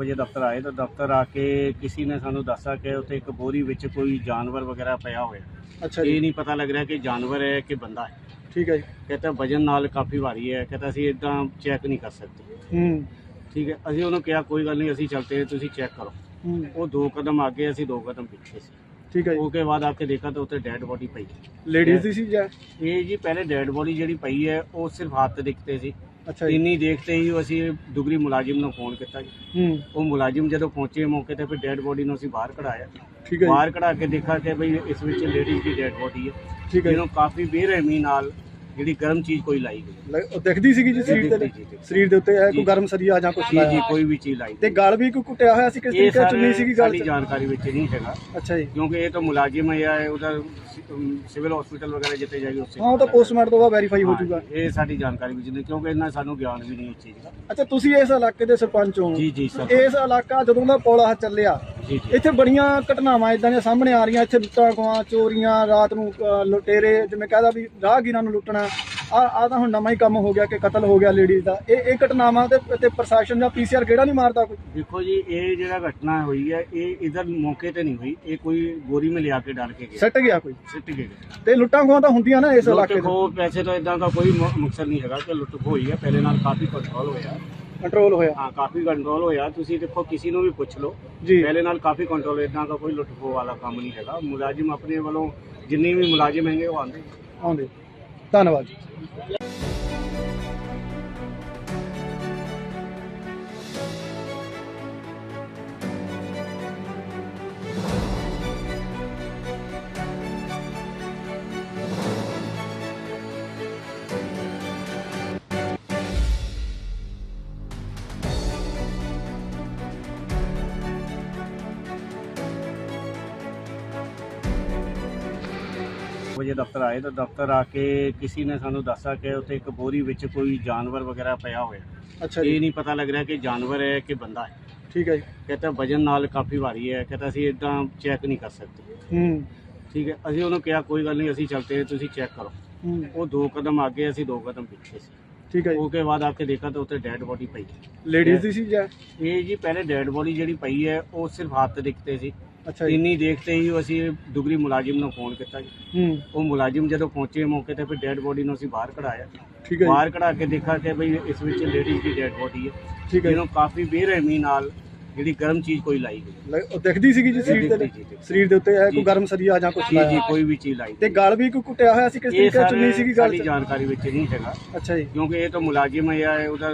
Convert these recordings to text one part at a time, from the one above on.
ਵਜੇ ਦਫ਼ਤਰ ਆਏ ਤਾਂ ਦਫ਼ਤਰ ਆ ਕੇ ਕਿਸੇ ਨੇ ਸਾਨੂੰ ਦੱਸਿਆ ਕਿ ਉੱਥੇ ਇੱਕ ਬੋਰੀ ਵਿੱਚ ਕੋਈ ਜਾਨਵਰ ਵਗੈਰਾ ਪਿਆ ਹੋਇਆ। ਅੱਛਾ ਇਹ ਜੀ। ਨਹੀਂ ਪਤਾ ਲੱਗ ਰਿਹਾ ਕਿ ਜਾਨਵਰ ਹੈ ਕਿ ਬੰਦਾ ਹੈ। ਠੀਕ ਹੈ ਜੀ। ਕਹਿੰਦਾ ਵਜਨ ਨਾਲ ਕਾਫੀ ਭਾਰੀ ਹੈ ਕਹਿੰਦਾ ਅਸੀਂ ਇਦਾਂ ਚੈੱਕ ਨਹੀਂ ਕਰ ਸਕਦੇ। ਹੂੰ। ਠੀਕ ਹੈ ਅਸੀਂ ਉਹਨੂੰ ਕਿਹਾ ਕੋਈ ਗੱਲ ਨਹੀਂ ਅਸੀਂ ਚਲਤੇ हैं, ਤੁਸੀਂ ਚੈੱਕ ਕਰੋ। ਹੂੰ। ਉਹ ਦੋ ਕਦਮ ਅੱਗੇ ਅਸੀਂ ਦੋ ਕਦਮ ਪਿੱਛੇ ਸੀ। ਠੀਕ ਹੈ ਜੀ। ਉਹਕੇ ਬਾਅਦ ਆ ਕੇ ਦੇਖਾ ਤਾਂ ਉੱਥੇ ਡੈਡ ਬੋਡੀ ਪਈ ਹੈ। ਲੇਡੀਜ਼ ਦੀ ਸੀ ਜਾਂ? ਇਹ ਜੀ ਪਹਿਲੇ ਡੈਡ ਬੋਡੀ ਜਿਹੜੀ ਪਈ ਹੈ ਉਹ ਸਿਰਫ ਹੱਥ ਦਿਖਤੇ ਸੀ। ਅੱਛਾ ਜੀ। ਇੰਨੀ ਦੇਖਤੇ ਹੀ ਅਸੀਂ ਦੁਗਰੀ ਮੁਲਾਜ਼ਮ ਨੂੰ ਫੋਨ ਕੀਤਾ ਜੀ। ਹੂੰ। ਉਹ ਮੁਲਾਜ਼ਮ ਜਦੋਂ ਪਹੁੰਚੇ ਮੌਕੇ ਤੇ ਫਿਰ ਡੈਡ ਬੋਡੀ ਨੂੰ ਅਸੀਂ ਬਾਹਰ ਕਢਾਇਆ। ਠੀਕ ਹੈ ਜੀ। ਬਾਹਰ ਕਢਾ ਕੇ ਦੇਖਾ ਕਿ ਭਈ ਇਸ ਵਿੱਚ ਲੇਡੀਜ਼ ਦੀ ਡੈਡ ਬੋਡੀ ਹੈ। ਠੀਕ ਹੈ ਜੀ। ਜਿਹਨੂੰ ਕਾਫੀ ਬੇਰਹਿਮੀ ਨਾਲ ਜਿਹੜੀ ਗਰਮ ਚੀਜ਼ ਕੋਈ ਲਾਈ ਗਈ ਲੈ- ਉਹ ਦਿਖਦੀ ਸੀਗੀ ਜੀ ਸਰੀਰ ਤੇ? ਜੀ। ਸਰੀਰ ਦੇ ਉੱਤੇ ਹੈ ਜੀ। ਕੋਈ ਗਰਮ ਸਰੀਆ ਜਾਂ ਕੁਝ ਜੀ ਜੀ ਲਾਇਆ? ਕੋਈ ਵੀ ਚੀਜ਼ ਲਾਈ ਤੇ ਗਲ ਵੀ ਕੋਈ ਕੁੱਟਿਆ ਹੋਇਆ ਸੀ ਕਿਸ ਇਹ ਤਰੀਕੇ ਚੁੰਨੀ ਸੀਗੀ ਗਲ 'ਚ? ਜਾਣਕਾਰੀ ਵਿੱਚ ਨਹੀਂ ਹੈਗਾ। ਅੱਛਾ ਜੀ। ਕਿਉਂਕਿ ਇਹ ਤਾਂ ਮੁਲਾਜ਼ਮ ਹੈ ਜਾਂ ਉਹਦਾ ਸਿਵਲ ਹਸਪੀਟਲ ਵਗੈरह ਜਿੱਤੇ ਜਾਏਗੀ ਉੱਥੇ ਹਾਂ ਉਹ ਤਾਂ ਪੋਸਟਮਾਰਟਮ ਤੋਂ ਬਾਅਦ ਵੈਰੀਫਾਈ ਹੋ ਜਾਊਗਾ ਇਹ ਸਾਡੀ ਜਾਣਕਾਰੀ ਵਿੱਚ ਨਹੀਂ ਕਿਉਂਕਿ ਇਹਨਾਂ ਸਾਨੂੰ ਗਿਆਨ ਵੀ ਨਹੀਂ ਇਸ ਚੀਜ਼ ਦਾ। ਅੱਛਾ ਤੁਸੀਂ ਇਸ ਇਲਾਕੇ ਦੇ ਸਰਪੰਚ ਹੋ। ਜੀ ਜੀ ਸਰ। ਇਸ ਇਲਾਕਾ ਜਦੋਂ ਦਾ ਪੌਲਾ ਚੱਲਿਆ ਜੀ ਜੀ ਇੱਥੇ ਬੜੀਆਂ ਘਟਨਾਵਾਂ ਇਦਾਂ ਦੀਆਂ ਸਾਹਮਣੇ ਆ ਰਹੀਆਂ ਇੱਥੇ ਲੁੱਟਾਂ ਖੋਹਾਂ ਚੋਰੀਆਂ ਰਾਤ ਨੂੰ ਲੁਟੇਰੇ ਜਿਵੇਂ ਕਹਦਾ ਵੀ ਰਾਹਗੀਰਾਂ ਨੂੰ ਲੁੱਟਣਾ ਆ ਆ ਤਾਂ ਹੁਣ ਨਵਾਂ ਹੀ ਕੰਮ ਹੋ ਗਿਆ ਕਿ ਕਤਲ ਹੋ ਗਿਆ ਲੇਡੀਜ਼ ਦਾ। ਇਹ ਇਹ ਘਟਨਾਵਾਂ ਤੇ ਤੇ ਪ੍ਰਸ਼ਾਸਨ ਜਾਂ ਪੀਸੀਆਰ ਕਿਹੜਾ ਨਹੀਂ ਮਾਰਦਾ ਕੋਈ? ਦੇਖੋ ਜੀ ਇਹ ਜਿਹੜਾ ਘਟਨਾ ਹੋਈ ਹੈ ਇਹ ਇਧਰ ਮੌਕੇ ਤੇ ਨਹੀਂ ਹੋਈ ਇਹ ਕੋਈ ਗੋਰੀ में ਲਿਆ ਕੇ ਡਾਲ ਕੇ ਗਿਆ। ਸੱਟ ਗਿਆ ਕੋਈ? ਸਿੱਟ ਕੇ ਤੇ ਲੁੱਟਾਂ ਖੋਹਾਂ ਤਾਂ ਹੁੰਦੀਆਂ ਨਾ ਇਸ ਲੁੱਟ ਇਲਾਕੇ ਦੇ? ਖੋ ਪੈਸੇ ਤੋਂ ਇਦਾਂ ਦਾ ਕੋਈ ਮ- ਮਕਸਦ ਨਹੀਂ ਹੈਗਾ ਕਿ ਲੁੱਟ ਖੋ ਹੋਈ ਹੈ ਪਹਿਲੇ ਨਾਲ ਕਾਫੀ ਕੰਟਰੋਲ ਹੋਇਆ। ਕੰਟਰੋਲ ਹੋਇਆ। ਹਾਂ ਕਾਫੀ ਕੰਟਰੋਲ ਹੋਇਆ। ਤੁਸੀਂ ਦੇਖੋ ਕਿਸੇ ਨੂੰ ਵੀ ਪੁੱਛ ਲਓ। ਜੀ। ਪਹਿਲੇ ਨਾਲ ਕਾਫੀ ਕੰਟਰੋਲ ਇਦਾਂ ਦਾ ਕੋਈ ਲੁੱਟ ਖੋ ਵਾਲਾ ਕੰਮ ਨਹੀਂ ਹੈਗਾ। ਮੁਲਾਜ਼ਮ ਆਪਣੇ ਵੱਲੋਂ ਜਿੰਨੇ ਵੀ ਮੁਲਾਜ਼ਮ ਹੈਗੇ ਉਹ ਆਉਂਦੇ ਆਉਂਦੇ। ਧੰਨਵਾਦ ਜੀ। ਵਜੇ ਦਫ਼ਤਰ ਆਏ ਤਾਂ ਦਫ਼ਤਰ ਆ ਕੇ ਕਿਸੇ ਨੇ ਸਾਨੂੰ ਦੱਸਿਆ ਕਿ ਉੱਥੇ ਇੱਕ ਬੋਰੀ ਵਿੱਚ ਕੋਈ ਜਾਨਵਰ ਵਗੈਰਾ ਪਿਆ ਹੋਇਆ। ਅੱਛਾ ਇਹ ਨਹੀਂ ਪਤਾ ਲੱਗ ਰਿਹਾ ਕਿ ਜਾਨਵਰ ਹੈ ਕਿ ਬੰਦਾ ਹੈ। ਠੀਕ ਹੈ ਜੀ। ਕਹਿੰਦਾ ਵਜਨ ਨਾਲ ਕਾਫੀ ਭਾਰੀ ਹੈ ਕਹਿੰਦਾ ਅਸੀਂ ਇਦਾਂ ਚੈੱਕ ਨਹੀਂ ਕਰ ਸਕਦੇ। ਹੂੰ। ਠੀਕ ਹੈ ਅਸੀਂ ਉਹਨੂੰ ਕਿਹਾ ਕੋਈ ਗੱਲ ਨਹੀਂ ਅਸੀਂ ਚਲਤੇ हैं, ਤੁਸੀਂ ਚੈੱਕ ਕਰੋ। ਹੂੰ। ਉਹ ਦੋ ਕਦਮ ਅੱਗੇ ਅਸੀਂ ਦੋ ਕਦਮ ਪਿੱਛੇ ਸੀ। ਠੀਕ ਹੈ ਜੀ। ਉਹਕੇ ਬਾਅਦ ਆ ਕੇ ਦੇਖਾ ਤਾਂ ਉੱਥੇ ਡੈਡ ਬੋਡੀ ਪਈ। ਹੈ। ਲੇਡੀਜ਼ ਦੀ ਸੀ ਜਾਂ? ਇਹ ਜੀ ਪਹਿਲੇ ਡੈਡ ਬੋਡੀ ਜਿਹੜੀ ਪਈ ਹੈ ਉਹ ਸਿਰਫ ਹੱਥ ਦਿਖਤੇ ਸੀ। ਅੱਛਾ ਜੀ। ਇੰਨੀ ਦੇਖਤੇ ਹੀ ਅਸੀਂ ਦੁਗਰੀ ਮੁਲਾਜ਼ਮ ਨੂੰ ਫੋਨ ਕੀਤਾ ਜੀ। ਹੂੰ। ਉਹ ਮੁਲਾਜ਼ਮ ਜਦੋਂ ਪਹੁੰਚੇ ਮੌਕੇ ਤੇ ਫਿਰ ਡੈਡ ਬੋਡੀ ਨੂੰ ਅਸੀਂ ਬਾਹਰ ਕਢਾਇਆ। ਠੀਕ ਹੈ ਜੀ। ਬਾਹਰ ਕਢਾ ਕੇ ਦੇਖਾ ਕਿ ਭਈ ਇਸ ਵਿੱਚ ਲੇਡੀਜ਼ ਦੀ ਡੈਡ ਬੋਡੀ ਹੈ। ਠੀਕ ਹੈ ਜੀ। ਜਿਹਨੂੰ ਕਾਫੀ ਬੇਰਹਿਮੀ ਨਾਲ ਜਿਹੜੀ ਗਰਮ ਚੀਜ਼ ਕੋਈ ਲਾਈ ਲੈ- ਉਹ ਦਿਖਦੀ ਸੀਗੀ ਜੀ ਸਰੀਰ ਦਿਖਦੀ ਦਿਖਦੀ। ਸਰੀਰ ਦੇ ਉੱਤੇ ਹੈ ਕੋਈ ਜੀ। ਗਰਮ ਸਰੀਆ ਜਾਂ ਕੁਝ ਜੀ ਜੀ ਲਾਇਆ ਕੋਈ ਵੀ ਚੀਜ਼ ਲਾਈ ਤੇ ਗਲ ਵੀ ਕੋਈ ਕੁੱਟਿਆ ਹੋਇਆ ਸੀ ਕਿਸ ਇਹ ਤਰੀਕੇ ਚੁੰਨੀ ਸਾਰੇ ਸੀਗੀ ਗਲ ਸਾਡੀ 'ਚ? ਜਾਣਕਾਰੀ ਵਿੱਚ ਨਹੀਂ ਹੈਗਾ। ਅੱਛਾ ਜੀ। ਕਿਉਂਕਿ ਇਹ ਤਾਂ ਮੁਲਾਜ਼ਮ ਹੈ ਜਾਂ ਉਹਦਾ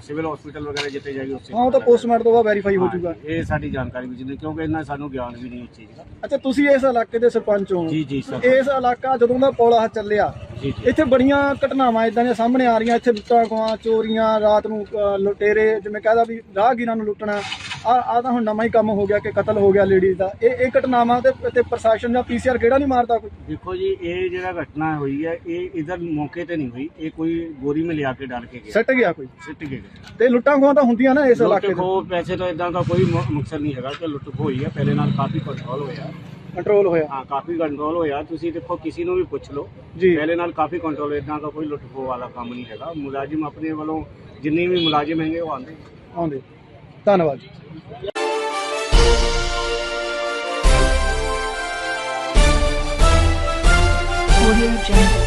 ਸਿਵਲ ਹਸਪੀਟਲ ਵਗੈਰह ਜਿੱਤੇ ਜਾਏਗੀ ਉੱਥੇ ਹਾਂ ਉਹ ਤਾਂ ਪੋਸਟਮਾਰਟਮ ਤੋਂ ਬਾਅਦ ਵੈਰੀਫਾਈ ਹੋ ਜਾਊਗਾ। ਇਹ ਸਾਡੀ ਜਾਣਕਾਰੀ ਵਿੱਚ ਨਹੀਂ ਕਿਉਂਕਿ ਇਹਨਾਂ ਸਾਨੂੰ ਗਿਆਨ ਵੀ ਨਹੀਂ ਇਸ ਚੀਜ਼ ਦਾ। ਅੱਛਾ ਤੁਸੀਂ ਇਸ ਇਲਾਕੇ ਦੇ ਸਰਪੰਚ ਹੋ। ਜੀ ਜੀ ਸਰ। ਇਸ ਇਲਾਕਾ ਜਦੋਂ ਦਾ ਪੌਲਾ ਚੱਲਿਆ ਇੱਥੇ ਬੜੀਆਂ ਘਟਨਾਵਾਂ ਇਦਾਂ ਦੀਆਂ ਸਾਹਮਣੇ ਆ ਰਹੀਆਂ ਇੱਥੇ ਲੁੱਟਾਂ ਖੋਹਾਂ ਚੋਰੀਆਂ ਰਾਤ ਨੂੰ ਅ, ਲੁਟੇਰੇ ਜਿਵੇਂ ਕਹਦਾ ਵੀ ਰਾਹਗੀਰਾਂ ਨੂੰ ਲੁੱਟਣਾ ਆ ਆ ਤਾਂ ਹੁਣ ਨਵਾਂ ਹੀ ਕੰਮ ਹੋ ਗਿਆ ਕਿ ਕਤਲ ਹੋ ਗਿਆ ਲੇਡੀਜ਼ ਦਾ। ਇਹ ਇਹ ਘਟਨਾਵਾਂ ਤੇ ਤੇ ਪ੍ਰਸ਼ਾਸਨ ਜਾਂ ਪੀਸੀਆਰ ਕਿਹੜਾ ਨਹੀਂ ਮਾਰਦਾ ਕੋਈ? ਦੇਖੋ ਜੀ ਇਹ ਜਿਹੜਾ ਘਟਨਾ ਹੋਈ ਹੈ ਇਹ ਇਧਰ ਮੌਕੇ ਤੇ ਨਹੀਂ ਹੋਈ ਇਹ ਕੋਈ ਗੋਰੀ में ਲਿਆ ਕੇ ਡਾਲ ਕੇ ਗਿਆ। ਸੱਟ ਗਿਆ ਕੋਈ? ਸਿੱਟ ਕੇ ਗਿਆ। ਤੇ ਲੁੱਟਾਂ ਖੋਹਾਂ ਤਾਂ ਹੁੰਦੀਆਂ ਨਾ ਇਸ ਇਲਾਕੇ ਦੇ? ਖੋ ਪੈਸੇ ਤੋਂ ਇਦਾਂ ਦਾ ਕੋਈ ਮ- ਮਕਸਦ ਨਹੀਂ ਹੈਗਾ ਕਿ ਲੁੱਟ ਖੋ ਹੋਈ ਹੈ ਪਹਿਲੇ ਨਾਲ ਕਾਫੀ ਕੰਟਰੋਲ ਹੋਇਆ। ਕੰਟਰੋਲ ਹੋਇਆ। ਹਾਂ ਕਾਫੀ ਕੰਟਰੋਲ ਹੋਇਆ। ਤੁਸੀਂ ਦੇਖੋ ਕਿਸੇ ਨੂੰ ਵੀ ਪੁੱਛ ਲਓ। ਜੀ। ਪਹਿਲੇ ਨਾਲ ਕਾਫੀ ਕੰਟਰੋਲ ਇਦਾਂ ਦਾ ਕੋਈ ਲੁੱਟ ਖੋ ਵਾਲਾ ਕੰਮ ਨਹੀਂ ਹੈਗਾ। ਮੁਲਾਜ਼ਮ ਆਪਣੇ ਵੱਲੋਂ ਜਿੰਨੇ ਵੀ ਮੁਲਾਜ਼ਮ ਹੈਗੇ ਉਹ ਆਉਂਦੇ। ਆਉਂਦੇ। ਧੰਨਵਾਦ ਜੀ। Audio Jungle.